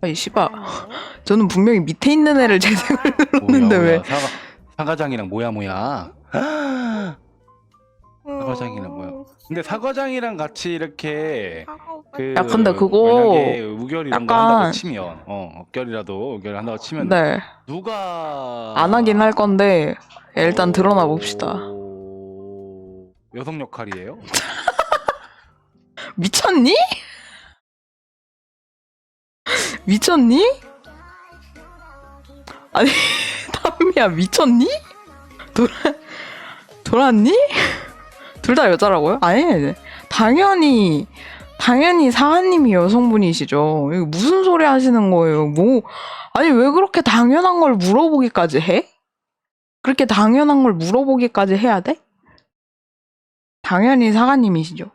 아니 씨발 저는 분명히 밑에 있는 애를 재생을 눌렀는데 왜 사과 사과장이랑 뭐야 뭐야. 사과장이랑 뭐야. 근데 사과장이랑 같이 이렇게 그 야, 근데 그거 만약에 우결 이런 거 약간- 한다고 치면 어 어결이라도 우결 한다고 치면 네. 누가 안 하긴 할 건데 일단 드러나 봅시다. 오, 여성 역할이에요? 미쳤니? 미쳤니? 아니 담미야 미쳤니? 돌아 돌았니? 둘 다 여자라고요? 아니 당연히 당연히 사하님이 여성분이시죠. 이거 무슨 소리 하시는 거예요? 뭐 아니 왜 그렇게 당연한 걸 물어보기까지 해? 그렇게 당연한 걸 물어보기까지 해야 돼? 당연히 사가님이시죠.